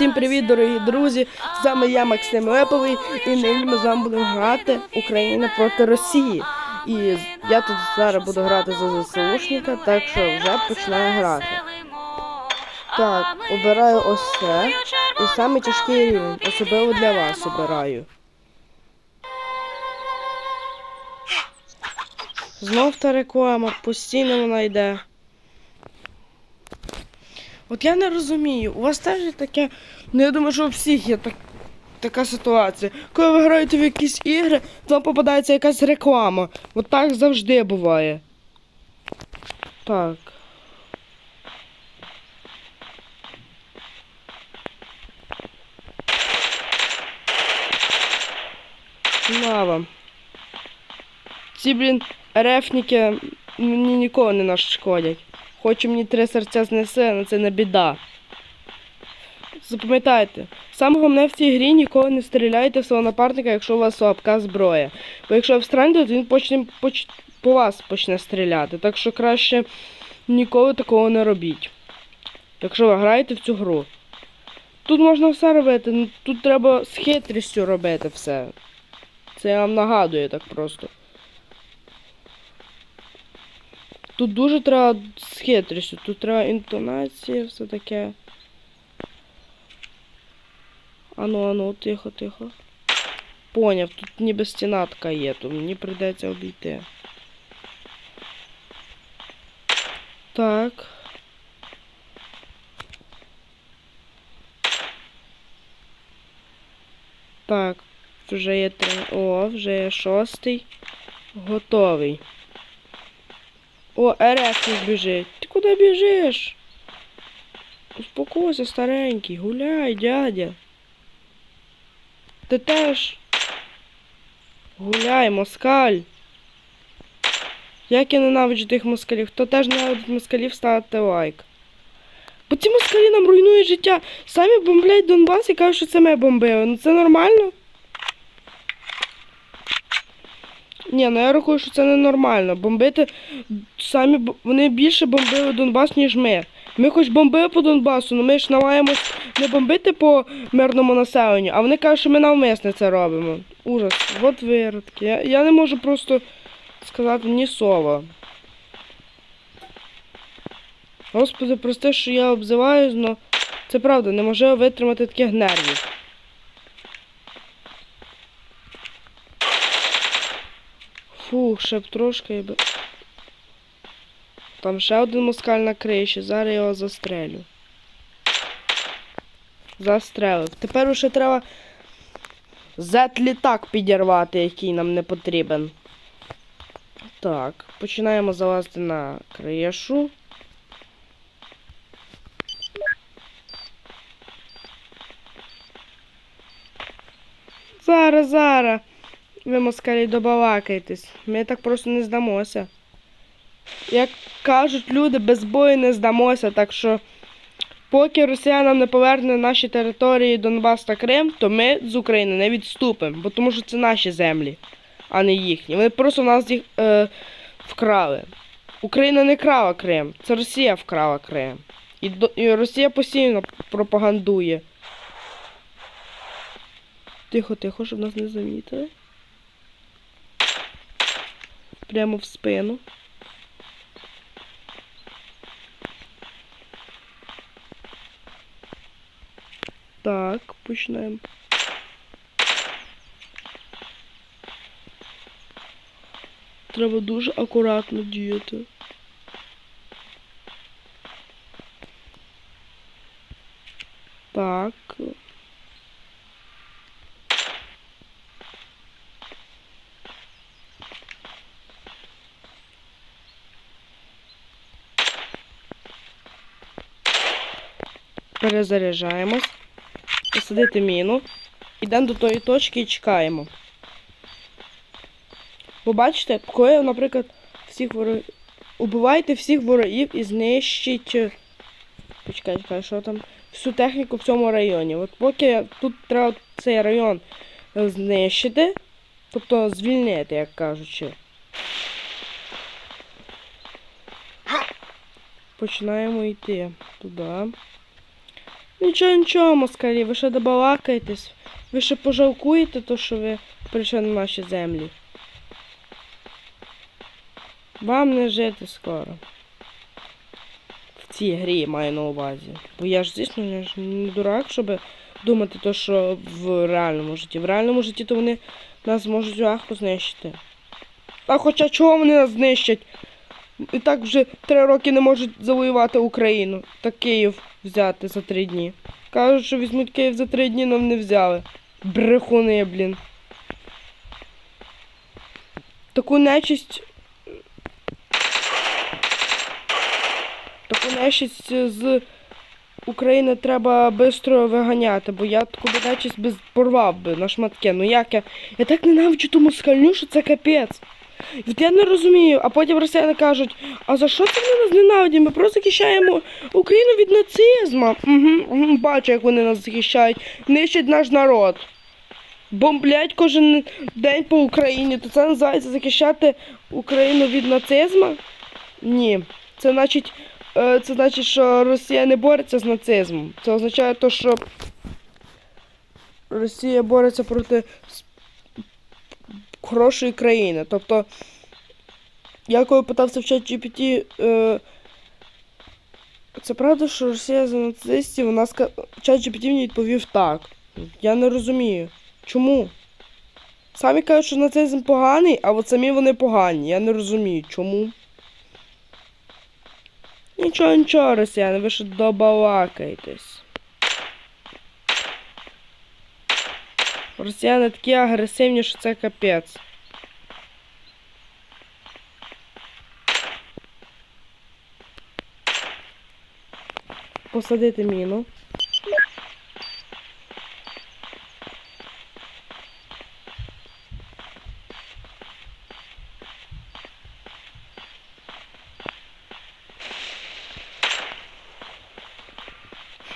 Всім привіт, дорогі друзі! З вами я, Максим Леповий, і нині ми з вами будемо грати Україна проти Росії. І я тут зараз буду грати за ЗСУшника, так що вже починаю грати. Так, обираю ось це. І саме тяжкий рівень, особливо для вас обираю. Знов та реклама, постійно вона йде. От я не розумію, у вас теж є таке. Ну я думаю, що у всіх є так, така ситуація. Коли ви граєте в якісь ігри, то вам попадається якась реклама. От так завжди буває. Так. На. Ці, блін, рефніки мені нікого не нашкодять. Хоч мені три серця знесе, але це не біда. Запам'ятайте, саме головне в цій грі ніколи не стріляйте в свого напарника, якщо у вас слабка зброя. Бо якщо ви встрелите, то він почне поч... по вас почне стріляти. Так що краще ніколи такого не робіть. Якщо ви граєте в цю гру. Тут можна все робити, тут треба з хитрістю робити все. Це я вам нагадую так просто. Тут дуже треба з хитрістю, тут треба інтонація, все таке. Ану, ану, тихо, тихо. Поняв, тут ніби стіна така є, то мені прийдеться обійти. Так. Так, вже є три. О, вже є шостий. Готовий. О, РФ біжить. Ти куди біжиш? Успокойся, старенький, гуляй, дядя. Ти теж. Гуляй, москаль. Як я ненавиджу тих москалів. Хто теж ненавидить москалів, ставте лайк. Бо ці москалі нам руйнують життя. Самі бомблять Донбас і кажуть, що це ми бомбили. Ну це нормально? Ні, ну я рахую, що це ненормально. Бомбити самі вони більше бомбили Донбас, ніж ми. Ми хоч бомбили по Донбасу, але ми ж намагаємось не бомбити по мирному населенню, а вони кажуть, що ми навмисне це робимо. Ужас, от виродки. Я, я не можу просто сказати ні слова. Господи, прости, що я обзиваюсь, але це правда, не можу витримати таких нервів. Фух, ще б трошки і би. Там ще один москаль на криші, зараз його застрелю. Застрелив. Тепер уже треба зет-літак підірвати, який нам не потрібен. Так, починаємо залазити на кришу. Зараз, зараз. Ви москалі добалакайтесь. Ми так просто не здамося. Як кажуть люди, без бою не здамося, так що поки Росія нам не поверне наші території Донбас та Крим, то ми з України не відступимо, бо тому що це наші землі, а не їхні. Вони просто нас їх е, вкрали. Україна не крала Крим, це Росія вкрала Крим. І, і Росія постійно пропагандує. Тихо, тихо, щоб нас не замітили. Прямо в спину. Так, почнемо. Треба дуже акуратно діяти. Так. Перезаряджаємось. Посадити міну. Ідемо до тої точки і чекаємо. Бо бачите, коли, наприклад, всіх ворогів. Убивайте всіх ворогів і знищіть. е, Почекай, чекай, що там? Всю техніку в цьому районі. От поки тут треба цей район е, знищити, тобто звільнити, як кажучи. Починаємо йти туди. Нічого, нічого, москалі, ви ще добалакаєтесь. Ви ще пожалкуєте то, що ви прийшли на наші землі. Вам не жити скоро. В цій грі маю на увазі. Бо я ж звісно я ж не дурак, щоб думати то, що в реальному житті. В реальному житті то вони нас можуть легко знищити. А хоча чого вони нас знищать? І так вже три роки не можуть завоювати Україну та Київ взяти за три дні. Кажуть, що візьмуть Київ за три дні, нам не взяли. Брехуни, блін. Таку нечисть. Таку нечисть з України треба швидко виганяти, бо я таку би нечисть би порвав би на шматки. Ну як я. Я так ненавиджу ту москальню, що це капець. Я не розумію, а потім росіяни кажуть, а за що це вони нас ненавидять? Ми просто захищаємо Україну від нацизму. Угу, угу, бачу, як вони нас захищають, нищать наш народ. Бомблять кожен день по Україні. То це називається захищати Україну від нацизму? Ні. Це значить, е, це значить, що Росія не бореться з нацизмом. Це означає то, що Росія бореться проти хорошої країни. Тобто, я коли питався в чат GPT, е, це правда, що Росія за нацистів, вона чат GPT мені відповів так. Я не розумію. Чому? Самі кажуть, що нацизм поганий, а от самі вони погані. Я не розумію, чому. Нічого, нічого, росіяни, ви ще добалакаєтесь. Росіяни такі агресивні, що це капець. Посадити міну.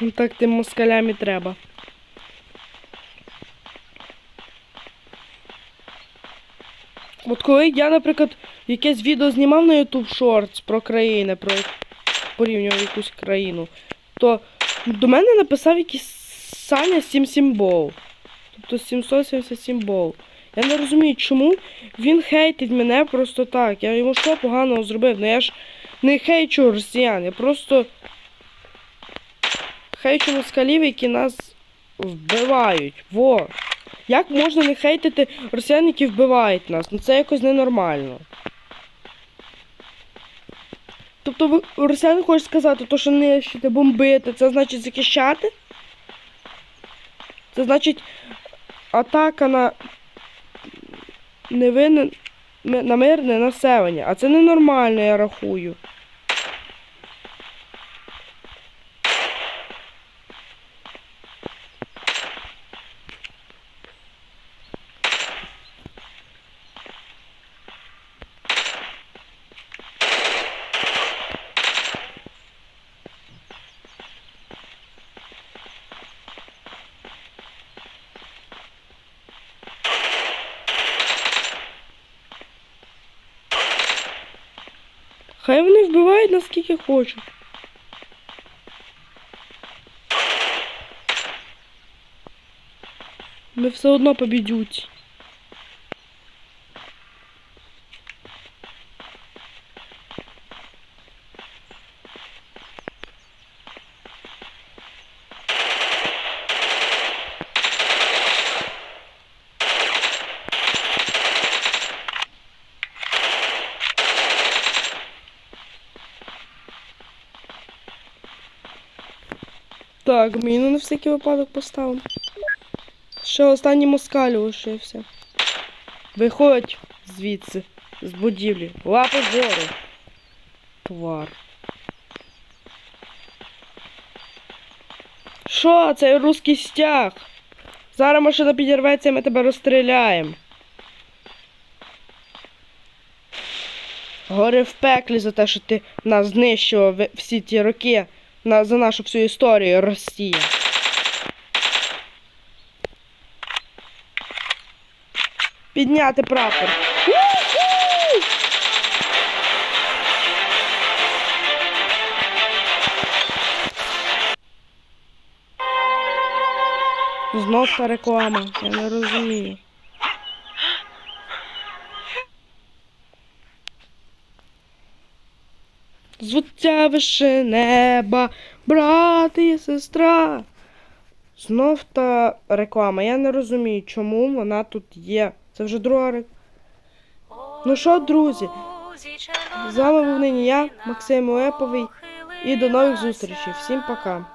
Ну, Так тим москалям і треба. Коли я, наприклад, якесь відео знімав на YouTube Shorts про країни, про порівнював якусь країну, то до мене написав якийсь Саня 77 бол. Тобто 777 бол. Я не розумію, чому він хейтить мене просто так. Я йому що поганого зробив? Ну я ж не хейчу росіян, я просто хейчу москалів, які нас вбивають. Во. Як можна не хейтити росіян, які вбивають нас? Ну це якось ненормально. Тобто ви росіяни хочуть сказати, то, що нищити, бомбити, це значить захищати? Це значить атака на невинне на мирне населення. А це ненормально, я рахую. Хай вони вбивають наскільки хочуть. Ми все одно побідють. Так, міну на всякий випадок поставимо. Ще останній москаль лишився. Виходь звідси, з будівлі. Лапи вгору. Твар. Що, це русський стяг? Зараз машина підірветься, ми тебе розстріляємо. Гори в пеклі за те, що ти нас знищував всі ті роки на, за нашу всю історію Росія. Підняти прапор. Знов та реклама. Я не розумію. Звуття вище неба, брат і сестра. Знов та реклама. Я не розумію, чому вона тут є. Це вже друга реклама. Ну що, друзі, з вами був нині я, Максим Леповий, і до нових зустрічей. Всім пока.